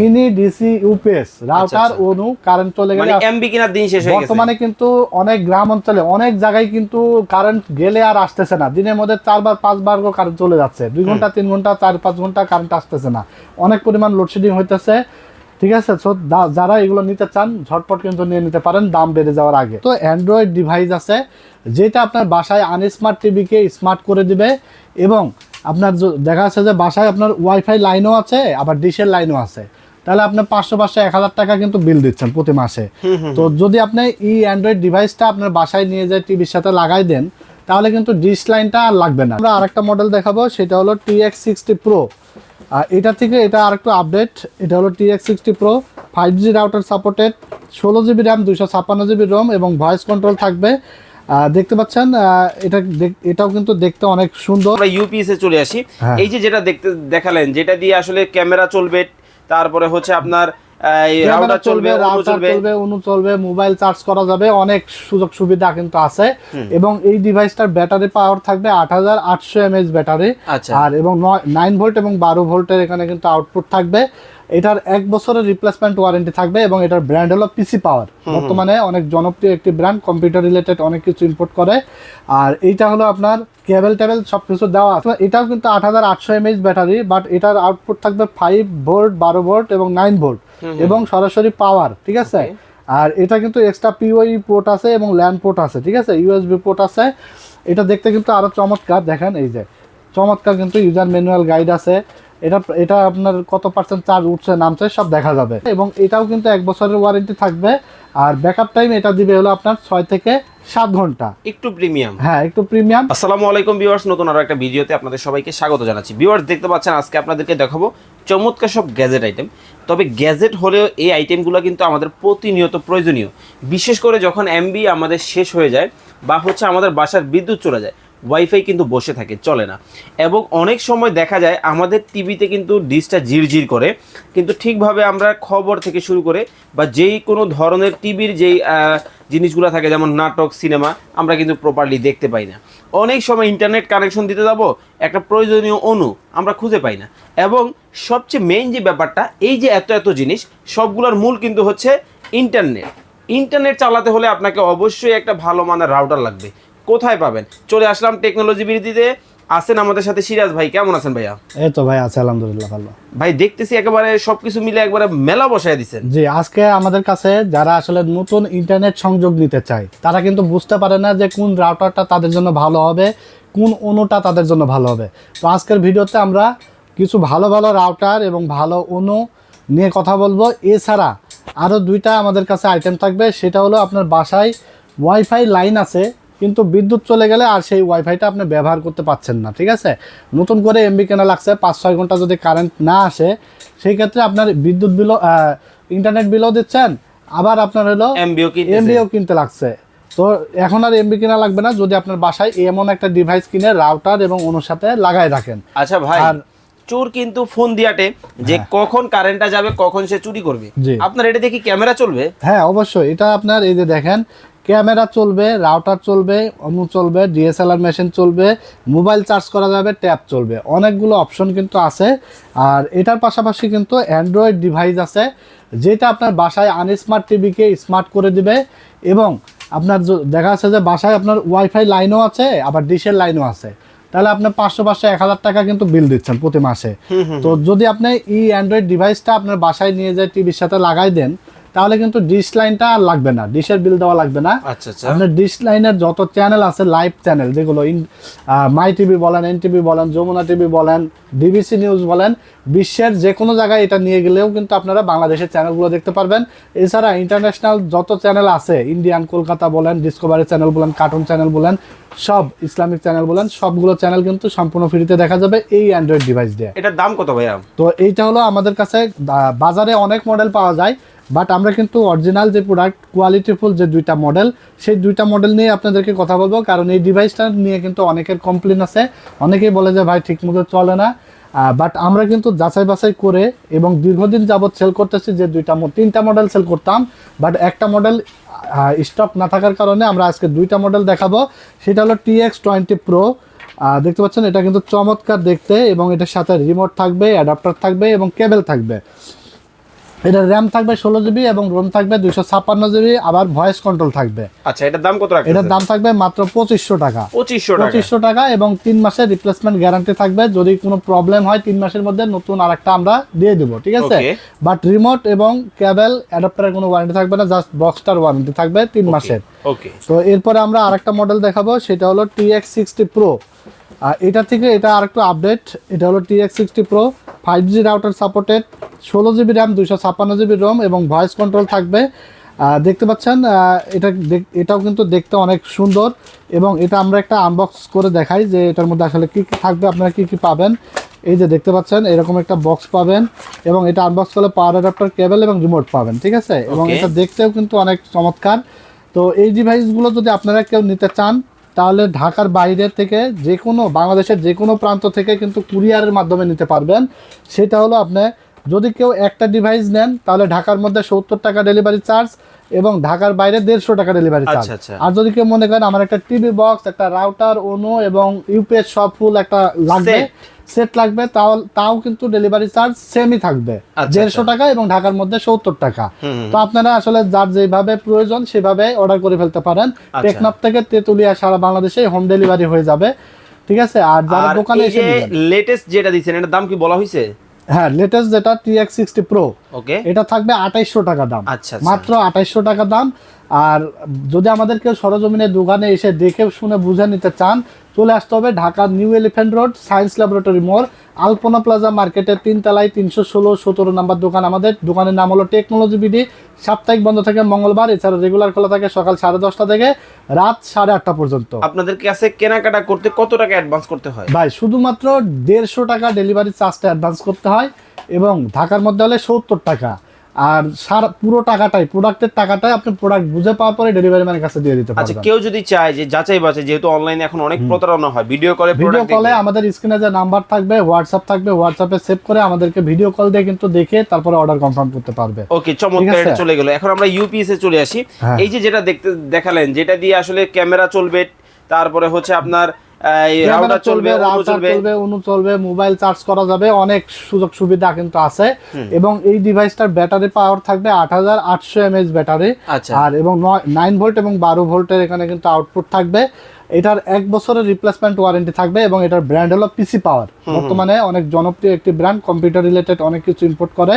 Mini DC UPS router. ONU current চলে মানে গেলে এমবি কেনার দিন শেষ হয়ে গেছে। বর্তমানে কিন্তু অনেক গ্রাম অঞ্চলে অনেক জায়গায় কিন্তু কারেন্ট গেলে আর আসতেছে না। দিনের মধ্যে চারবার পাঁচবার কারেন্ট চলে যাচ্ছে। দুই ঘণ্টা তিন ঘণ্টা চার পাঁচ ঘণ্টা কারেন্ট আসতেছে না। অনেক পরিমাণ লোডশেডিং হইতেছে। ঠিক আছে? দা- যারা এগুলো নিতে চান ঝটপট কিন্তু নিয়ে নিতে পারেন দাম বেড়ে যাওয়ার আগে। তো অ্যান্ড্রয়েড ডিভাইস আছে যেটা আপনার বাসায় আনস্মার্ট টিভিকে স্মার্ট করে দিবে এবং আপনার দেখা যাচ্ছে যে বাসায় আপনার ওয়াইফাই লাইনও আছে আবার ডিশের লাইনও আছে। তাহলে আপনি পাঁচশো পাঁচশো এক হাজার টাকা কিন্তু বিল দিচ্ছেন প্রতি মাসে। তো যদি আপনি এই অ্যান্ড্রয়েড ডিভাইসটা আপনার বাসায় নিয়ে যায় টিভির সাথে লাগাই দেন তাহলে কিন্তু ডিশ লাইনটা আর লাগবে না। আমরা আরেকটা মডেল দেখাবো সেটা হলো টি এক্স সিক্সটি প্রো আর এটা থেকে এটা আরেকটু আপডেট এটা হলো T X sixty pro five G router supported ষোলো জিবি র্যাম দুশো ছাপ্পান্ন জিবি রোম এবং ভয়েস কন্ট্রোল থাকবে। দেখতে পাচ্ছেন এটা এটাও কিন্তু দেখতে অনেক সুন্দর। আমরা ইউপিএস এ চলে আসি। হ্যাঁ। এই যে যেটা দেখতে দেখালেন যেটা দিয়ে আসলে ক্যামেরা চলবে তারপরে হচ্ছে আপনার রাউটার চলবে রাউটার চলবে। অনু চলবে মোবাইল চার্জ করা যাবে অনেক সুযোগ সুবিধা কিন্তু আছে। এবং এই ডিভাইসটার ব্যাটারি পাওয়ার থাকবে আট হাজার আটশো এমএইচ ব্যাটারি আচ্ছা। আর এবং নাইন ভোল্ট এবং বারো ভোল্টের এখানে কিন্তু আউটপুট থাকবে। এটার এক বছরের রিপ্লেসমেন্ট ওয়ারেন্টি থাকবে এবং এটার ব্র্যান্ড হলো পিসি পাওয়ার বর্তমানে অনেক জনপ্রিয় একটি ব্র্যান্ড কম্পিউটার রিলেটেড অনেক কিছু ইম্পোর্ট করে। আর এইটা হলো আপনার কেবল টেবল সব কিছু দেওয়া আছে। এটাও কিন্তু আট হাজার আটশো এমএইচ ব্যাটারি বাট এটার আউটপুট থাকবে ফাইভ ভোল্ট বারো ভোল্ট এবং নাইন ভোল্ট এবং সরাসরি পাওয়ার ঠিক আছে? আর এটা কিন্তু এক্সট্রা পিওই পোর্ট আছে এবং ল্যান্ড পোর্ট আছে ঠিক আছে? ইউএসবি পোর্ট আছে। এটা দেখতে কিন্তু আরও চমৎকার দেখেন এই যে। চমৎকার কিন্তু ইউজার ম্যানুয়াল গাইড আছে। এটা এটা আপনার কত পার্সেন্ট চার্জ উঠছে নামছে সব দেখা যাবে। এবং এটাও কিন্তু এক বছরের ওয়ারেন্টি থাকবে। আর ব্যাকআপ টাইম এটা দিবে হলো আপনার ছয় থেকে সাত ঘণ্টা। একটু প্রিমিয়াম হ্যাঁ একটু প্রিমিয়াম আসসালামু আলাইকুম ভিউয়ার্স নতুন আরও একটা ভিডিওতে আপনাদের সবাইকে স্বাগত জানাচ্ছি। ভিউয়ার্স দেখতে পাচ্ছেন আজকে আপনাদেরকে দেখাবো চমৎকার সব গ্যাজেট আইটেম তবে গ্যাজেট হলেও এই আইটেমগুলো কিন্তু আমাদের প্রতিনিয়ত প্রয়োজনীয়। বিশেষ করে যখন এমবি আমাদের শেষ হয়ে যায় বা হচ্ছে আমাদের বাসার বিদ্যুৎ চলে যায় ওয়াইফাই কিন্তু বসে থাকে, চলে না। এবং অনেক সময় দেখা যায় আমাদের টিভিতে কিন্তু ডিসটা ঝিরঝির করে। কিন্তু ঠিকভাবে আমরা খবর থেকে শুরু করে বা যেই কোনো ধরনের টিভির যেই জিনিসগুলো থাকে, যেমন নাটক, সিনেমা, আমরা কিন্তু প্রপারলি দেখতে পাই না। অনেক সময় ইন্টারনেট কানেকশন দিতে যাব, একটা প্রয়োজনীয় অনু আমরা খুঁজে পাই না। এবং সবচেয়ে মেইন যে ব্যাপারটা, এই যে এত এত জিনিস, সবগুলোর মূল কিন্তু হচ্ছে ইন্টারনেট ইন্টারনেট চালাতে হলে আপনাকে অবশ্যই একটা ভালো মানের রাউটার লাগবে। কোথায় পাবেন? চলে আসলাম টেকনোলজি বিরতিতে। আছেন আমাদের সাথে সিরাজ ভাই কেমন আছেন ভাইয়া? এই তো ভাই আছে আলহামদুলিল্লাহ ভালো। ভাই দেখতেছি একেবারে সবকিছু মিলে একবারে মেলা বসায় দিছেন। জি আজকে আমাদের কাছে যারা আসলে নতুন ইন্টারনেট সংযোগ নিতে চায় তারা কিন্তু বুঝতে পারে না যে কোন রাউটারটা তাদের জন্য ভালো হবে কোন অনুটা তাদের জন্য ভালো হবে। তো আজকের ভিডিওতে আমরা কিছু ভালো ভালো রাউটার এবং ভালো অনু নিয়ে কথা বলব। এছাড়া আরও দুইটা আমাদের কাছে আইটেম থাকবে সেটা হলো আপনার বাসায় ওয়াইফাই লাইন আছে কিন্তু বিদ্যুৎ চলে গেলে আর সেই ওয়াইফাইটা আপনি ব্যবহার করতে পারছেন না ঠিক আছে? নতুন করে এমবি কেনা লাগছে পাঁচ ছয় ঘণ্টা যদি কারেন্ট না আসে সেই ক্ষেত্রে আপনার বিদ্যুৎ বিলও ইন্টারনেট বিলও দিচ্ছেন আবার আপনার হলো এমবিও এমবিও কিনতে লাগছে। তো এখন আর এমবি কেনা লাগবে না যদি আপনার বাসায় এমন একটা ডিভাইস কিনে রাউটার এবং অনুর সাথে লাগাই রাখেন। আচ্ছা ভাই আর- চোর কিন্তু ফোন দিয়াটে যে কখন কারেন্টটা যাবে কখন সে চুরি করবে। আপনার এটা দেখি ক্যামেরা চলবে? হ্যাঁ অবশ্যই। এটা আপনার এই যে দেখেন ক্যামেরা চলবে রাউটার চলবে অনু চলবে ডিএসএলআর মেশিন চলবে মোবাইল চার্জ করা যাবে ট্যাব চলবে। অনেকগুলো অপশন কিন্তু আছে। আর এটার পাশাপাশি কিন্তু অ্যান্ড্রয়েড ডিভাইস আছে যেটা আপনার বাসায় আনস্মার্ট টিভিকে স্মার্ট করে দিবে এবং আপনার দেখা যাচ্ছে যে বাসায় আপনার ওয়াইফাই লাইনও আছে আবার ডিশের লাইনও আছে। তাহলে আপনার পাঁচশো পাঁচশো এক হাজার টাকা কিন্তু বিল দিচ্ছেন প্রতি মাসে। তো যদি আপনি এই অ্যান্ড্রয়েড ডিভাইসটা আপনার বাসায় নিয়ে যায় টিভির সাথে লাগাই দেন তাহলে কিন্তু ডিশ লাইনটা আর লাগবে না। ডিশের বিল দেওয়া লাগবে না। আচ্ছা আচ্ছা। আপনার ডিশ লাইনের যত চ্যানেল আছে লাইভ চ্যানেল যেগুলো ইন মাই টিভি বলেন এন টিভি বলেন যমুনা টিভি বলেন ডিবিসি নিউজ বলেন বিশ্বের যে কোনো জায়গায় এটা নিয়ে গেলেও কিন্তু আপনারা বাংলাদেশের চ্যানেলগুলো দেখতে পারবেন। এছাড়া ইন্টারন্যাশনাল যত চ্যানেল আছে ইন্ডিয়ান কলকাতা বলেন ডিসকভারি চ্যানেল বলেন কার্টুন চ্যানেল বলেন সব ইসলামিক চ্যানেল বলেন সবগুলো চ্যানেল কিন্তু সম্পূর্ণ ফ্রিতে দেখা যাবে এই অ্যান্ড্রয়েড ডিভাইস দিয়ে। এটার দাম কত ভাইয়া? তো এইটা হলো আমাদের কাছে বাজারে অনেক মডেল পাওয়া যায়। বাট আমরা কিন্তু অরিজিনাল যে প্রোডাক্ট কোয়ালিটিফুল যে দুইটা মডেল সেই দুইটা মডেল নিয়ে আপনাদেরকে কথা বলব। কারণ এই ডিভাইসটা নিয়ে কিন্তু অনেকের কমপ্লেন আছে। অনেকেই বলে যে, ভাই ঠিকমতো চলে না। বাট আমরা কিন্তু যাচাই বাছাই করে এবং দীর্ঘদিন যাবৎ সেল করতেছি যে দুইটা তিনটা মডেল সেল করতাম। বাট একটা মডেল স্টক না থাকার কারণে আমরা আজকে দুইটা মডেল দেখাবো। সেটা হলো টি এক্স টোয়েন্টি প্রো দেখতে পাচ্ছেন, এটা কিন্তু চমৎকার দেখতে এবং এটার সাথে রিমোট থাকবে অ্যাডাপ্টার থাকবে এবং কেবেল থাকবে। এটা র্যাম থাকবে ষোলো জিবি এবং রোম থাকবে দুইশো ছাপ্পান্ন জিবি আবার ভয়েস কন্ট্রোল থাকবে। আচ্ছা এটার দাম কত এটার দাম থাকবে মাত্র পঁচিশশো টাকা। পঁচিশশো টাকা। পঁচিশশো টাকা এবং তিন মাসের রিপ্লেসমেন্ট গ্যারান্টি থাকবে। যদি কোনো প্রবলেম হয় তিন মাসের মধ্যে নতুন আরেকটা আমরা দিয়ে দেবো ঠিক আছে. বাট রিমোট এবং কেবল অ্যাডাপ্টারের কোনো ওয়ারেন্টি থাকবে না জাস্ট বক্সটার ওয়ারেন্টি থাকবে তিন মাসের। ওকে তো এরপরে আমরা আরেকটা মডেল দেখাবো সেটা হলো টি এক্স সিক্সটি প্রো আর এটা থেকে এটা আরেকটু আপডেট এটা হলো T X sixty pro five G router supported ষোলো জিবি র্যাম দুশো ছাপ্পান্ন জিবি রোম এবং ভয়েস কন্ট্রোল থাকবে। দেখতে পাচ্ছেন এটা দেখ- এটাও কিন্তু দেখতে অনেক সুন্দর এবং এটা আমরা একটা আনবক্স করে দেখাই যে এটার মধ্যে আসলে কী কী থাকবে আপনারা কী কী পাবেন। এই যে দেখতে পাচ্ছেন এরকম একটা বক্স পাবেন এবং এটা আনবক্স করলে পাওয়ার অ্যাডাপ্টার কেবল এবং রিমোট পাবেন ঠিক আছে? এবং এটা দেখতেও কিন্তু অনেক চমৎকার। তো এই ডিভাইসগুলো যদি আপনারা কেউ নিতে চান তাহলে ঢাকার বাইরে থেকে যে কোনো বাংলাদেশের যে কোনো প্রান্ত থেকে কিন্তু কুরিয়ারের মাধ্যমে নিতে পারবেন সেটা হলো আপনি যদি কেউ একটা ডিভাইস নেন তাহলে ঢাকার মধ্যে সত্তর টাকা ডেলিভারি চার্জ এবং ঢাকার বাইরে দেড়শো টাকা ডেলিভারি চার্জ আচ্ছা, আচ্ছা। আর যদি কেউ মনে করেন আমার একটা টিভি বক্স একটা রাউটার ওনো এবং ইউপিএস সব ফুল একটা লাগবে। সেট লাগবে তাও তাও কিন্তু ডেলিভারি চার্জ সেমই থাকবে। আচ্ছা, দেড়শো টাকা এবং ঢাকার মধ্যে সত্তর টাকা। তো আপনারা আসলে যার যেভাবে প্রয়োজন সেভাবে অর্ডার করে ফেলতে পারেন। আচ্ছা। টেকনাফ থেকে তেতুলিয়া সারা বাংলাদেশে হোম ডেলিভারি হয়ে যাবে। ঠিক আছে? আর যারা দোকানে এসে লেটেস্ট যেটা দিচ্ছেন এটার দাম কি বলা হয়েছে হ্যাঁ লেটেস্ট যেটা T X sixty pro okay. এটা থাকবে আঠাইশশো টাকা দাম। আচ্ছা, আচ্ছা। মাত্র আঠাইশশো টাকা দাম। আর যদি আমাদের কেউ সরজমিনের দোকানে এসে দেখে শুনে বুঝে নিতে চান চলে আসতে হবে Dhaka new elephant road science laboratory মোড় আলপনা প্লাজা মার্কেটের তিনতলায় তিনশো ষোলো সতেরো নাম্বার দোকান আমাদের। দোকানের নাম হলো টেকনোলজি বিডি। সাপ্তাহিক বন্ধ থাকে মঙ্গলবার এছাড়া রেগুলার খোলা থাকে সকাল সাড়ে দশটা থেকে রাত সাড়ে আটটা পর্যন্ত। আপনাদের কাছে কেনাকাটা করতে কত টাকা অ্যাডভান্স করতে হয়? ভাই শুধুমাত্র দেড়শো টাকা ডেলিভারি চার্জটা অ্যাডভান্স করতে হয় এবং ঢাকার মধ্যে হলে সত্তর টাকা। আর সারা পুরো টাকাটাই প্রোডাক্টের টাকাটাই আপনি প্রোডাক্ট বুঝে পাওয়ার পরে ডেলিভারি ম্যানের কাছে দিয়ে দিতে আচ্ছা পারবেন। কেউ যদি চায় যে যাচাই বাছাই যেহেতু অনলাইনে এখন অনেক প্রতারণা হয় ভিডিও কলে ভিডিও কলে আমাদের স্ক্রিনে যে নাম্বার থাকবে হোয়াটসঅ্যাপ থাকবে হোয়াটসঅ্যাপে সেভ করে আমাদেরকে ভিডিও কল দিয়ে কিন্তু দেখে তারপরে অর্ডার কনফার্ম করতে পারবে। ওকে চমৎকার এটা চলে গেল। এখন আমরা ইউপিএস এ চলে আসি। হ্যাঁ। এই যে যেটা দেখতে দেখালেন যেটা দিয়ে আসলে ক্যামেরা চলবে তারপরে হচ্ছে আপনার রাউটার চলবে চলবে চলবে। মোবাইল চার্জ করা যাবে অনেক সুযোগ সুবিধা কিন্তু আছে। এবং এই ডিভাইসটার ব্যাটারি পাওয়ার থাকবে আট হাজার আটশো এমএইচ ব্যাটারি আচ্ছা। আর এবং নাইন ভোল্ট এবং বারো ভোল্টের এখানে কিন্তু আউটপুট থাকবে। এটার এক বছরের রিপ্লেসমেন্ট ওয়ারেন্টি থাকবে এবং এটার ব্র্যান্ড হলো পিসি পাওয়ার বর্তমানে অনেক জনপ্রিয় একটি ব্র্যান্ড কম্পিউটার রিলেটেড অনেক কিছু ইম্পোর্ট করে।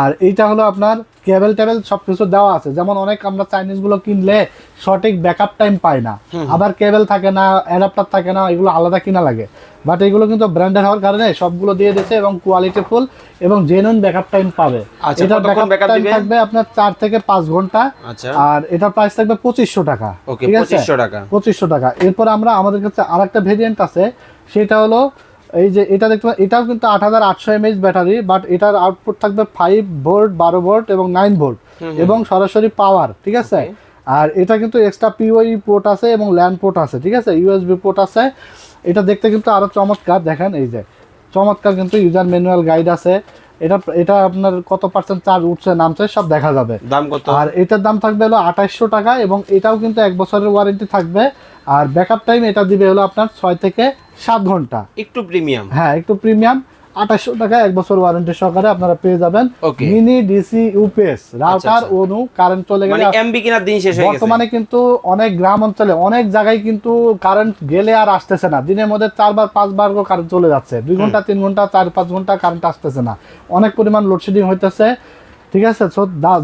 আর এইটা হলো আপনার কেবল টেবল সব কিছু দেওয়া আছে। যেমন অনেক আমরা চাইনিজগুলো কিনলে সঠিক ব্যাকআপ টাইম পাই না। আবার কেবল থাকে না অ্যাডাপ্টার থাকে না এগুলো আলাদা কিনা লাগে। বাট এগুলো কিন্তু ব্র্যান্ডেড হওয়ার কারণে সবগুলো দিয়ে দিয়েছে এবং কোয়ালিটি ফুল এবং জেনুইন ব্যাকআপ টাইম পাবে। কতক্ষণ ব্যাকআপ টাইম থাকবে আপনার চার থেকে পাঁচ ঘণ্টা। আচ্ছা। আর এটার প্রাইস থাকবে পঁচিশশো টাকা ওকে ঠিক আছে? পঁচিশশো টাকা। পঁচিশশো টাকা। এরপর আমরা আমাদের কাছে আরেকটা ভেরিয়েন্ট আছে সেটা হলো এই যে এটা দেখতে পাচ্ছেন, এটাও কিন্তু আট হাজার আটশো এমএইচ ব্যাটারি বাট এটার আউটপুট থাকবে ফাইভ ভোল্ট বারো ভোল্ট এবং নাইন ভোল্ট এবং সরাসরি পাওয়ার ঠিক আছে? আর এটা কিন্তু এক্সট্রা পিওই পোর্ট আছে এবং ল্যান্ড পোর্ট আছে ঠিক আছে? ইউএসবি পোর্ট আছে। এটা দেখতে কিন্তু আরও চমৎকার দেখেন এই যে। চমৎকার কিন্তু ইউজার ম্যানুয়াল গাইড আছে। এটা এটা আপনার কত পার্সেন্ট চার্জ উঠছে নামছে সব দেখা যাবে। দাম কত? আর এটার দাম থাকবে হলো আঠাইশশো টাকা এবং এটাও কিন্তু এক বছরের ওয়ারেন্টি থাকবে। আর ব্যাকআপ টাইম এটা দিবে হলো আপনার ছয় থেকে সাত ঘণ্টা। একটু প্রিমিয়াম হ্যাঁ একটু প্রিমিয়াম আঠাশশো টাকা এক বছর ওয়ারেন্টি সহকারে আপনারা পেয়ে যাবেন mini DC UPS router ONU current চলে মানে গেলে এমবি কেনার দিন শেষ হয়ে বর্তমানে কিন্তু অনেক গ্রাম অঞ্চলে অনেক জায়গায় কিন্তু কারেন্ট গেলে আর আসতেছে না। দিনের মধ্যে চারবার পাঁচবার কারেন্ট চলে যাচ্ছে। দুই ঘণ্টা তিন ঘণ্টা চার পাঁচ ঘণ্টা কারেন্ট আসতেছে না। অনেক পরিমাণ লোডশেডিং হইতেছে। ঠিক আছে?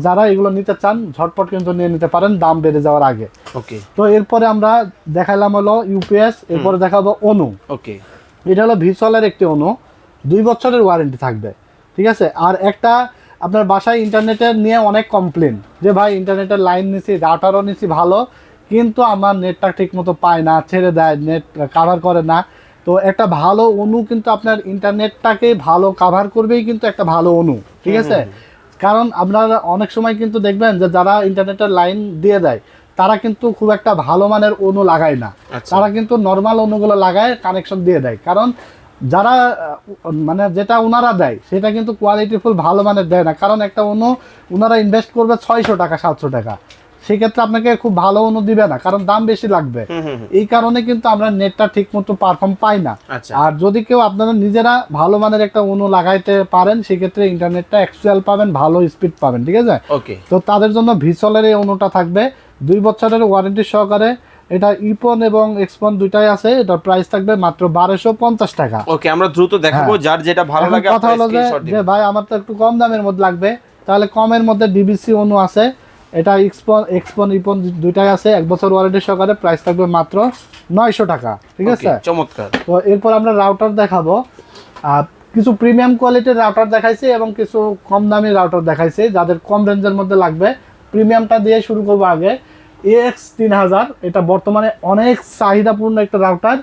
যারা এগুলো নিতে চান ঝটপট কিন্তু নিয়ে নিতে পারেন দাম বেড়ে যাওয়ার আগে। ওকে তো এরপরে আমরা দেখালাম হলো ইউপিএস এরপরে দেখাবো অনু ওকে এটা হলো ভিসলের একটি অনু দুই বছরের ওয়ারেন্টি থাকবে ঠিক আছে? আর একটা আপনার বাসায় ইন্টারনেটের নিয়ে অনেক কমপ্লেন যে ভাই ইন্টারনেটের লাইন নিছি রাউটারও নিছি ভালো কিন্তু আমার নেটটা ঠিক মতো পায় না ছেড়ে দেয় নেট কাভার করে না। তো একটা ভালো অনু কিন্তু আপনার ইন্টারনেটটাকে ভালো কাভার করবেই কিন্তু একটা ভালো অনু ঠিক আছে? কারণ আপনারা অনেক সময় কিন্তু দেখবেন যে যারা ইন্টারনেটের লাইন দিয়ে দেয় তারা কিন্তু খুব একটা ভালো মানের অনু লাগায় না। আচ্ছা। তারা কিন্তু নর্মাল অনুগুলো লাগায় কানেকশন দিয়ে দেয়। কারণ যারা মানে যেটা ওনারা দেয় সেটা কিন্তু কোয়ালিটি ফুল ভালো মানের দেয় না। কারণ একটা অনু ওনারা ইনভেস্ট করবে ছয়শো টাকা সাতশো টাকা। সেক্ষেত্রে আপনাকে খুব ভালো অনু দিবে না কারণ দাম বেশি লাগবে। এই কারণে কিন্তু আমরা নেটটা ঠিক মতো পারফর্ম পাই না। আচ্ছা। আর যদি কেউ আপনারা নিজেরা ভালো মানের একটা অনু লাগাইতে পারেন সেক্ষেত্রে ইন্টারনেটটা অ্যাকচুয়াল পাবেন ভালো স্পিড পাবেন ঠিক আছে? তো তাদের জন্য ভিসলের এই অনুটা থাকবে। দুই বছরের ওয়ারেন্টি সহকারে এটা ইপন এবং এক্সপন দুইটাই আছে এটার প্রাইস থাকবে মাত্র বারোশো পঞ্চাশ টাকা। ওকে আমরা দ্রুত দেখাবো যার যেটা ভালো হ্যাঁ। লাগে কথা হলো যে ভাই আমার তো একটু কম দামের মধ্যে লাগবে। তাহলে কমের মধ্যে ডিবিসি অনু আছে। এটা এক্সপন এক্সপন ইপন দুইটাই আছে। এক বছর ওয়ারেন্টি সহকারে প্রাইস থাকবে মাত্র নয়শো টাকা ঠিক আছে? চমৎকার। তো এরপর আমরা রাউটার দেখাবো। কিছু প্রিমিয়াম কোয়ালিটির রাউটার দেখাইছি এবং কিছু কম দামি রাউটার দেখাইছি যাদের কম রেঞ্জের মধ্যে লাগবে। প্রিমিয়ামটা দিয়ে শুরু করব আগে। এক্স তিন হাজার এটা বর্তমানে অনেক চাহিদাপূর্ণ একটা রাউটার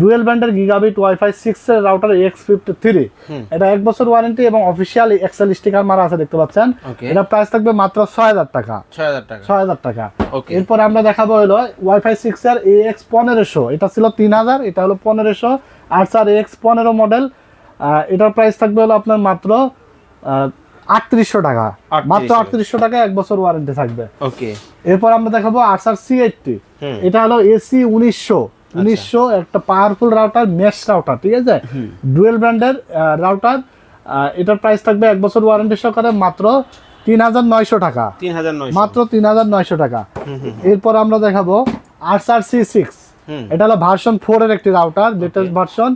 ডুয়েল ব্যান্ডের গিগাবিট ওয়াইফাই সিক্স এর রাউটার এক্স ফিফটি থ্রি এটা এক বছর ওয়ারেন্টি এবং অফিসিয়াল এক্সেল স্টিকার মারা আছে দেখতে পাচ্ছেন? এটা প্রাইস থাকবে মাত্র ছয় হাজার টাকা। ছয় হাজার টাকা. এরপর আমরা দেখাবো হলো ওয়াইফাই সিক্স আর এ এক্স পনেরোশো। এটা ছিল তিন হাজার এটা হলো পনেরোশো। আর স্যার এক্স পনেরো মডেল এটার প্রাইস থাকবে হলো আপনার মাত্র আটত্রিশশো টাকা। মাত্র আটত্রিশশো টাকা এক বছর ওয়ারেন্টি থাকবে। ওকে এরপর আমরা দেখাবো আরসার সি এইটটি এটা হলো এসি উনিশশো। উনিশশো একটা পাওয়ারফুল রাউটার মেশ রাউটার ঠিক আছে? ডুয়েল ব্র্যান্ডের রাউটার এটার প্রাইস থাকবে এক বছর ওয়ারেন্টি সহকারে মাত্র তিন হাজার নয়শো টাকা। মাত্র তিন হাজার নয়শো টাকা। এরপর আমরা দেখাবো আরসার সি সিক্স এটা হলো ভার্সন ফোর এর একটি রাউটার লেটেস্ট ভার্সন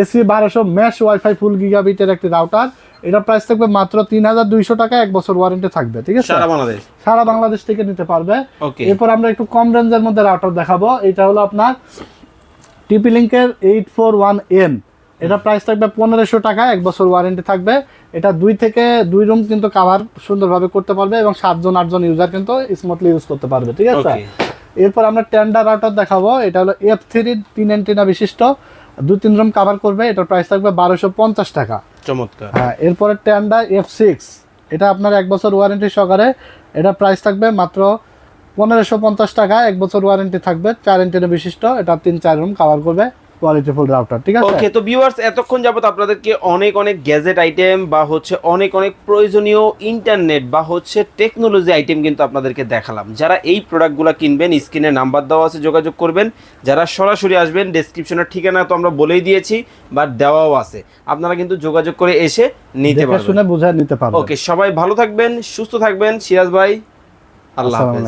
এসি বারোশো ম্যাশ ওয়াইফাই ফুল গিগাবিটের একটি রাউটার এটার প্রাইস থাকবে মাত্র তিন হাজার দুইশো টাকা এক বছর ওয়ারেন্টি থাকবে ঠিক আছে? সারা বাংলাদেশ? সারা বাংলাদেশ থেকে নিতে পারবে। এরপর আমরা একটু কম রেঞ্জের মধ্যে রাউটার দেখাবো। এটা হলো আপনার টিপি লিঙ্কের এইট ফোর ওয়ান এন এটা প্রাইস থাকবে পনেরোশো টাকা এক বছর ওয়ারেন্টি থাকবে। এটা দুই থেকে দুই রুম কিন্তু কাভার সুন্দরভাবে করতে পারবে এবং সাতজন আটজন ইউজার কিন্তু স্মুথলি ইউজ করতে পারবে ঠিক আছে? এরপর আমরা টেন্ডার রাউটার দেখাবো। এটা হলো এফ থ্রি তিন এন্টিনা বিশিষ্ট। দুই তিন রুম কাভার করবে এটার প্রাইস থাকবে বারোশো পঞ্চাশ টাকা। চমৎকার। হ্যাঁ এরপরে টেন্ডা এফ সিক্স এটা আপনার এক বছর ওয়ারেন্টি সহকারে এটা প্রাইস থাকবে মাত্র পনেরোশো পঞ্চাশ টাকা এক বছর ওয়ারেন্টি থাকবে চার ইঞ্চিনের বিশিষ্ট এটা তিন চার রুম কাভার করবে। কোয়ালিটিফুল রাউটার ঠিক আছে? ওকে তো ভিউয়ার্স এতক্ষণ যাবত আপনাদেরকে অনেক অনেক গ্যাজেট আইটেম বা হচ্ছে অনেক অনেক প্রয়োজনীয় ইন্টারনেট বা হচ্ছে টেকনোলজি আইটেম কিন্তু আপনাদেরকে দেখালাম। যারা এই প্রোডাক্টগুলো কিনবেন স্ক্রিনে নাম্বার দেওয়া আছে যোগাযোগ করবেন। যারা সরাসরি আসবেন ডেসক্রিপশনের ঠিকানা তো আমরা বলেই দিয়েছি বা দেওয়াও আছে। আপনারা কিন্তু যোগাযোগ করে এসে নিতে পারবেন। শুনে বুঝে নিতে পারবে ওকে সবাই ভালো থাকবেন সুস্থ থাকবেন। সিরাজ ভাই আল্লাহ হাফেজ।